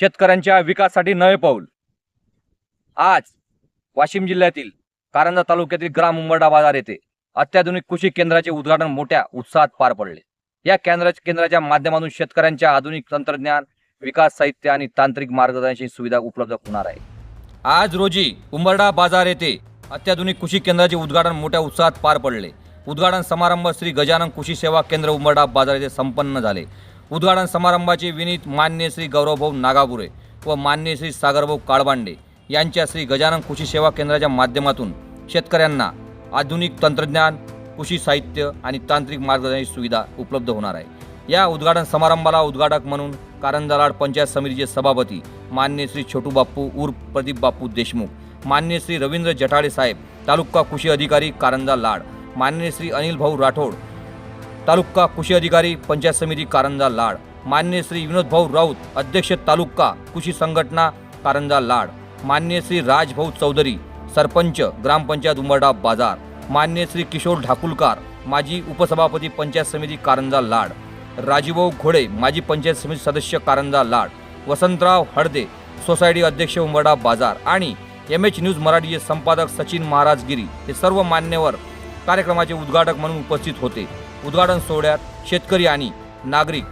शेतकऱ्यांच्या विकासासाठी नवे पाऊल. आज वाशिम जिल्ह्यातील कारंजा तालुक्यातील ग्राम उंबरडा बाजार येथे अत्याधुनिक कृषी केंद्राचे उद्घाटन मोठ्या उत्साहात पार पडले. या केंद्रा केंद्राच्या माध्यमातून शेतकऱ्यांच्या आधुनिक तंत्रज्ञान विकास साहित्य आणि तांत्रिक मार्गदर्शनाची सुविधा उपलब्ध होणार आहे. आज रोजी उंबरडा बाजार येथे अत्याधुनिक कृषी केंद्राचे उद्घाटन मोठ्या उत्साहात पार पडले. उद्घाटन समारंभ श्री गजानन कृषी सेवा केंद्र उंबरडा बाजार येथे संपन्न झाले. उद्घाटन समारंभाचे विनीत मान्य श्री गौरवभाऊ नागापुरे व मान्य श्री सागरभाऊ काळबांडे यांच्या श्री गजानन कृषी सेवा केंद्राच्या माध्यमातून शेतकऱ्यांना आधुनिक तंत्रज्ञान कृषी साहित्य आणि तांत्रिक मार्गदर्शनाची सुविधा उपलब्ध होणार आहे. या उद्घाटन समारंभाला उद्घाटक म्हणून कारंजालाड पंचायत समितीचे सभापती मान्य श्री छोटू बाप्पू उर्फ प्रदीप बाप्पू देशमुख मान्य श्री रवींद्र जठाडे साहेब तालुका कृषी अधिकारी कारंजा लाड मान्य श्री अनिल भाऊ राठोड तालुका कृषी अधिकारी पंचायत समिती कारंजा लाड. मान्य श्री विनोद भाऊ राऊत अध्यक्ष तालुका कृषी संघटना कारंजा लाड. मान्य श्री राजभाऊ चौधरी सरपंच ग्रामपंचायत उंबरडा बाजार. मान्य श्री किशोर ढाकुलकार माजी उपसभापती पंचायत समिती कारंजा लाड. राजीभाऊ घोडे माजी पंचायत समिती सदस्य कारंजा लाड. वसंतराव हडदे सोसायटी अध्यक्ष उंबरडा बाजार आणि एम एच न्यूज मराठीचे संपादक सचिन महाराजगिरी हे सर्व मान्यवर कार्यक्रमाचे उद्घाटक म्हणून उपस्थित होते. उद्घाटन सोहळ्यात शेतकरी आणि नागरिक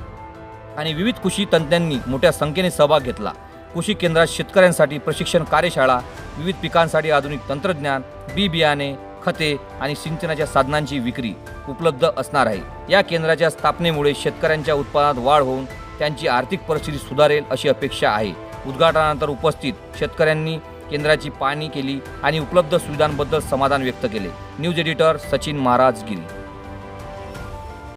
आणि विविध कृषी तंत्र्यांनी मोठ्या संख्येने सहभाग घेतला. कृषी केंद्रात शेतकऱ्यांसाठी प्रशिक्षण कार्यशाळा विविध पिकांसाठी आधुनिक तंत्रज्ञान बी बियाणे खते आणि सिंचनाच्या साधनांची विक्री उपलब्ध असणार आहे. या केंद्राच्या स्थापनेमुळे शेतकऱ्यांच्या उत्पादनात वाढ होऊन त्यांची आर्थिक परिस्थिती सुधारेल अशी अपेक्षा आहे. उद्घाटनानंतर उपस्थित शेतकऱ्यांनी केंद्राची पाहणी केली आणि उपलब्ध सुविधांबद्दल समाधान व्यक्त केले. News editor Sachin Maharaj Giri